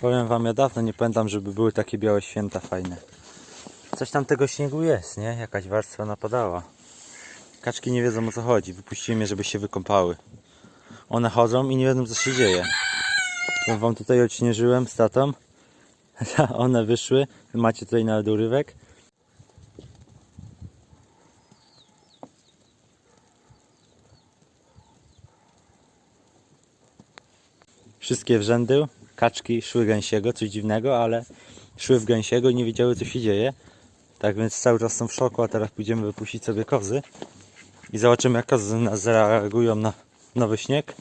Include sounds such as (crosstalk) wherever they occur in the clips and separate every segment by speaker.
Speaker 1: Powiem wam, ja dawno nie pamiętam, żeby były takie białe święta fajne. Coś tam tego śniegu jest, nie? Jakaś warstwa napadała. Kaczki nie wiedzą o co chodzi. Wypuściłem je, żeby się wykąpały. One chodzą i nie wiedzą co się dzieje. Ja wam tutaj odśnieżyłem z tatą. (laughs) One wyszły. Macie tutaj nawet urywek. Wszystkie w rzędy. Kaczki szły gęsiego, coś dziwnego, ale szły w gęsiego i nie wiedziały co się dzieje. Tak więc cały czas są w szoku, a teraz pójdziemy wypuścić sobie kozy. I zobaczymy jak kozy zareagują na nowy śnieg,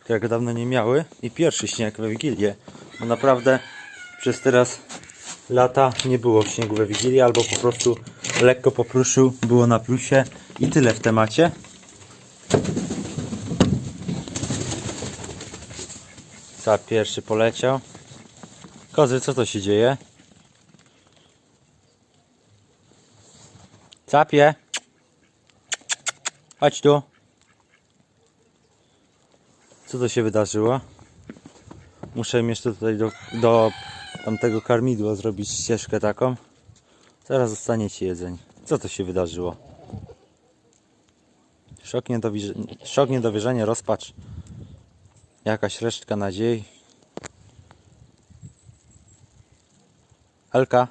Speaker 1: którego dawno nie miały. I pierwszy śnieg we Wigilię. Bo naprawdę przez teraz lata nie było śniegu we Wigilię, albo po prostu lekko popruszył, było na plusie. I tyle w temacie. Pierwszy poleciał. Kozy, co to się dzieje? Capie. Chodź tu. Co to się wydarzyło? Muszę im jeszcze tutaj do, do tamtego karmidła zrobić ścieżkę taką. Zaraz zostaniecie jedzeń. Co to się wydarzyło? Szok, niedowierzenie, rozpacz. Jakaś resztka nadziei. Elka.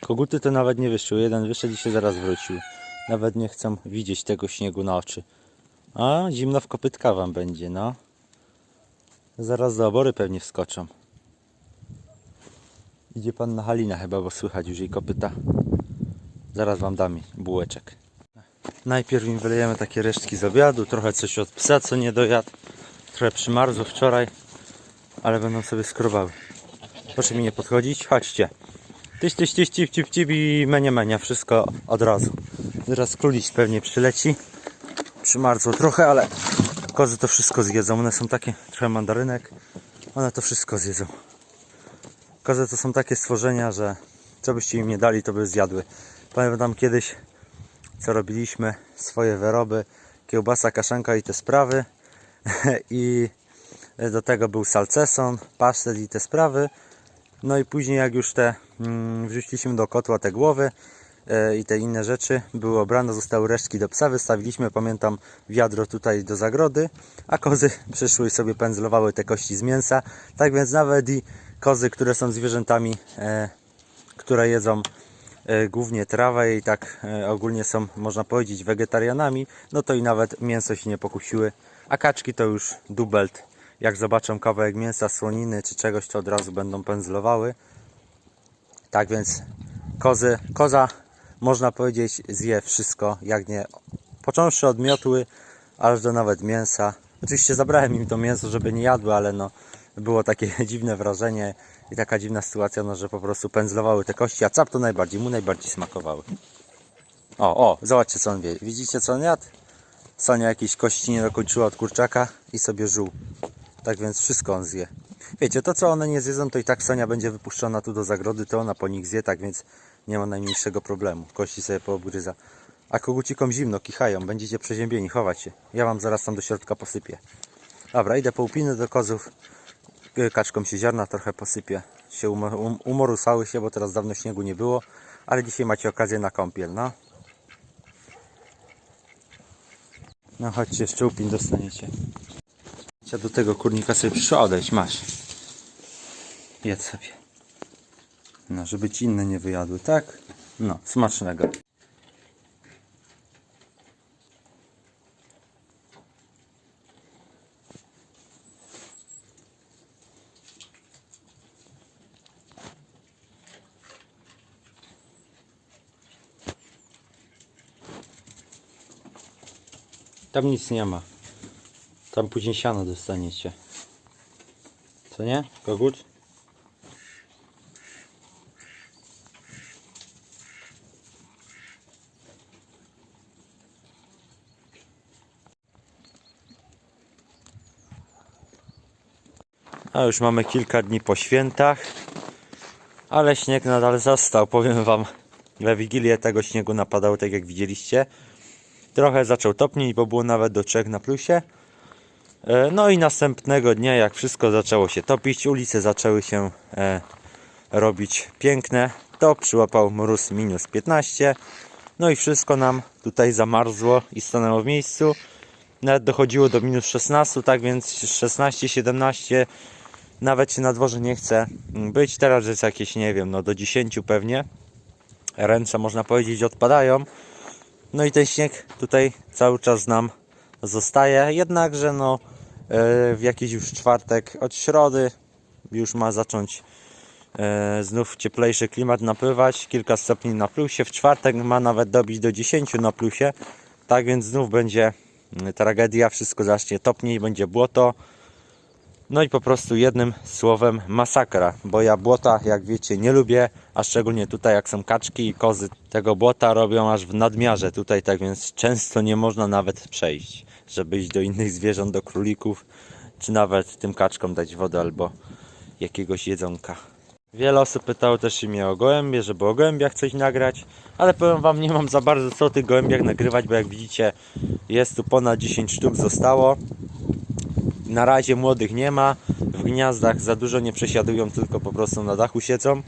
Speaker 1: Koguty to nawet nie wyszły. Jeden wyszedł i się zaraz wrócił. Nawet nie chcą widzieć tego śniegu na oczy. A, zimno w kopytka wam będzie, no. Zaraz do obory pewnie wskoczą. Idzie pan na Halina chyba, bo słychać już jej kopyta. Zaraz wam dam bułeczek. Najpierw im wylejemy takie resztki z obiadu, trochę coś od psa, co nie dojadł. Trochę przymarzło wczoraj, ale będą sobie skrobały. Proszę mi nie podchodzić, chodźcie. Tyś, tyś, tyś, cip, cip, cip i menia, menia, wszystko od razu. Zaraz króliś pewnie przyleci. Przymarzło trochę, ale kozy to wszystko zjedzą. One są takie, trochę mandarynek, one to wszystko zjedzą. Kozy to są takie stworzenia, że co byście im nie dali, to by zjadły. Pamiętam kiedyś, co robiliśmy, swoje wyroby, kiełbasa, kaszanka i te sprawy. (laughs) I do tego był salceson, pasztet i te sprawy. No i później jak już te mm, wrzuciliśmy do kotła te głowy e, i te inne rzeczy, były obrane, zostały resztki do psa, wystawiliśmy, pamiętam, wiadro tutaj do zagrody, a kozy (laughs) przyszły i sobie pędzlowały te kości z mięsa. Tak więc nawet i kozy, które są zwierzętami, e, które jedzą głównie trawę i tak e, ogólnie są, można powiedzieć, wegetarianami, no to i nawet mięso się nie pokusiły, a kaczki to już dubelt. Jak zobaczą kawałek mięsa, słoniny czy czegoś, to od razu będą pędzlowały. Tak więc kozy, koza, można powiedzieć, zje wszystko, jak nie, począwszy od miotły, aż do nawet mięsa. Oczywiście zabrałem im to mięso, żeby nie jadły, ale no, było takie (laughs) dziwne wrażenie i taka dziwna sytuacja, no, że po prostu pędzlowały te kości, a cap to najbardziej, mu najbardziej smakowały. O, o, zobaczcie co on wie. Widzicie co on jadł? Sonia jakieś kości nie dokończyła od kurczaka i sobie żuł. Tak więc wszystko on zje. Wiecie, to co one nie zjedzą, to i tak Sonia będzie wypuszczona tu do zagrody, to ona po nich zje, tak więc nie ma najmniejszego problemu. Kości sobie poobgryza. A kogucikom zimno, kichają, będziecie przeziębieni, chować się. Ja wam zaraz tam do środka posypię. Dobra, idę po łupiny do kozów. Y, Kaczkom się ziarna trochę posypię. Się um, umorusały się, bo teraz dawno śniegu nie było. Ale dzisiaj macie okazję na kąpiel, no. No chodźcie, jeszcze łupin dostaniecie. Ja do tego kurnika sobie przyszła odejść, masz. Jedz sobie. No, żeby ci inne nie wyjadły, tak? No, smacznego. Tam nic nie ma. Tam później siano dostaniecie. Co nie? Kogut? A już mamy kilka dni po świętach, ale śnieg nadal został. Powiem Wam, we Wigilię tego śniegu napadało, tak jak widzieliście. Trochę zaczął topnieć, bo było nawet do 3 na plusie. E, No i następnego dnia, jak wszystko zaczęło się topić, ulice zaczęły się e, robić piękne, to przyłapał mróz minus 15. No i wszystko nam tutaj zamarzło i stanęło w miejscu. Nawet dochodziło do minus 16, tak więc 16, 17 nawet się na dworze nie chce być. Teraz jest jakieś, nie wiem, no do 10 pewnie. Ręce można powiedzieć odpadają. No i ten śnieg tutaj cały czas nam zostaje. Jednakże no e, w jakiś już czwartek od środy już ma zacząć e, znów cieplejszy klimat napływać. Kilka stopni na plusie. W czwartek ma nawet dobić do 10 na plusie. Tak więc znów będzie tragedia. Wszystko zacznie topniej, będzie błoto. No i po prostu jednym słowem masakra, bo ja błota, jak wiecie, nie lubię, a szczególnie tutaj jak są kaczki i kozy, tego błota robią aż w nadmiarze tutaj, tak więc często nie można nawet przejść, żeby iść do innych zwierząt, do królików, czy nawet tym kaczkom dać wodę albo jakiegoś jedzonka. Wiele osób pytało też się mnie o gołębie, żeby o gołębiach coś nagrać, ale powiem wam, nie mam za bardzo co o tych gołębiach nagrywać, bo jak widzicie jest tu ponad 10 sztuk zostało. Na razie młodych nie ma. W gniazdach za dużo nie przesiadują, tylko po prostu na dachu siedzą.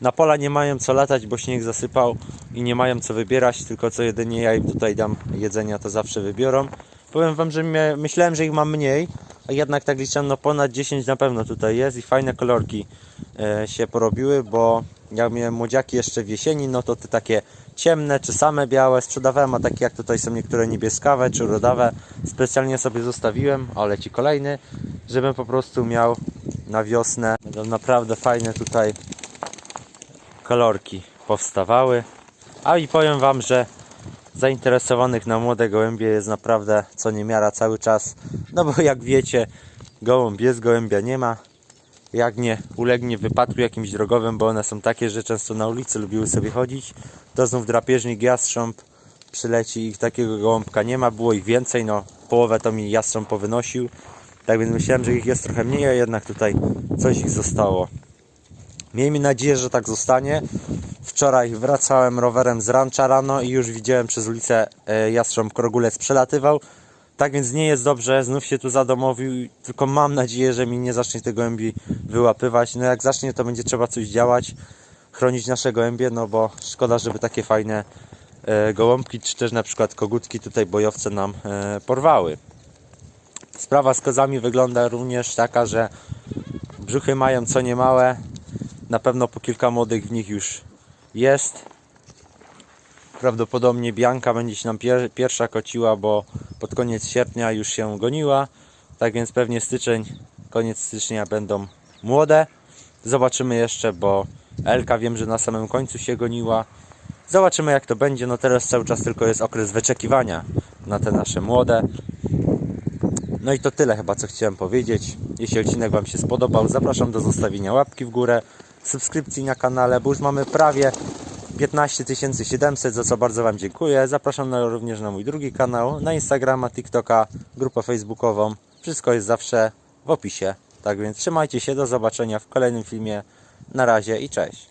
Speaker 1: Na pola nie mają co latać, bo śnieg zasypał i nie mają co wybierać, tylko co jedynie ja im tutaj dam jedzenia, to zawsze wybiorą. Powiem Wam, że myślałem, że ich mam mniej, a jednak tak liczę, no ponad 10 na pewno tutaj jest i fajne kolorki e, się porobiły, bo jak miałem młodziaki jeszcze w jesieni, no to te takie ciemne czy same białe sprzedawałem, a takie jak tutaj są niektóre niebieskawe czy rodawe, specjalnie sobie zostawiłem, o leci kolejny, żebym po prostu miał na wiosnę. Będą naprawdę fajne tutaj kolorki powstawały. A i powiem Wam, że zainteresowanych na młode gołębie jest naprawdę co niemiara cały czas. No bo jak wiecie, gołąb jest, gołębia nie ma. Jak nie ulegnie wypadku jakimś drogowym, bo one są takie, że często na ulicy lubiły sobie chodzić, to znów drapieżnik jastrząb przyleci i takiego gołąbka nie ma. Było ich więcej, no połowę to mi jastrząb powynosił. Tak więc myślałem, że ich jest trochę mniej, a jednak tutaj coś ich zostało. Miejmy nadzieję, że tak zostanie. Wczoraj wracałem rowerem z rancza rano i już widziałem przez ulicę e, jastrząb krogulec przelatywał. Tak więc nie jest dobrze, znów się tu zadomowił, tylko mam nadzieję, że mi nie zacznie te gołębi wyłapywać. No jak zacznie, to będzie trzeba coś działać, chronić nasze gołębie, no bo szkoda, żeby takie fajne e, gołąbki, czy też na przykład kogutki tutaj bojowce nam e, porwały. Sprawa z kozami wygląda również taka, że brzuchy mają co niemałe, na pewno po kilka młodych w nich już jest. Prawdopodobnie Bianka będzie się nam pier pierwsza kociła, bo pod koniec sierpnia już się goniła. Tak więc pewnie styczeń, koniec stycznia będą młode. Zobaczymy jeszcze, bo Elka wiem, że na samym końcu się goniła. Zobaczymy jak to będzie. No teraz cały czas tylko jest okres wyczekiwania na te nasze młode. No i to tyle chyba co chciałem powiedzieć. Jeśli odcinek Wam się spodobał, zapraszam do zostawienia łapki w górę, subskrypcji na kanale, bo już mamy prawie 15 700, za co bardzo Wam dziękuję. Zapraszam na, również na mój drugi kanał, na Instagrama, TikToka, grupę facebookową. Wszystko jest zawsze w opisie. Tak więc trzymajcie się, do zobaczenia w kolejnym filmie. Na razie i cześć.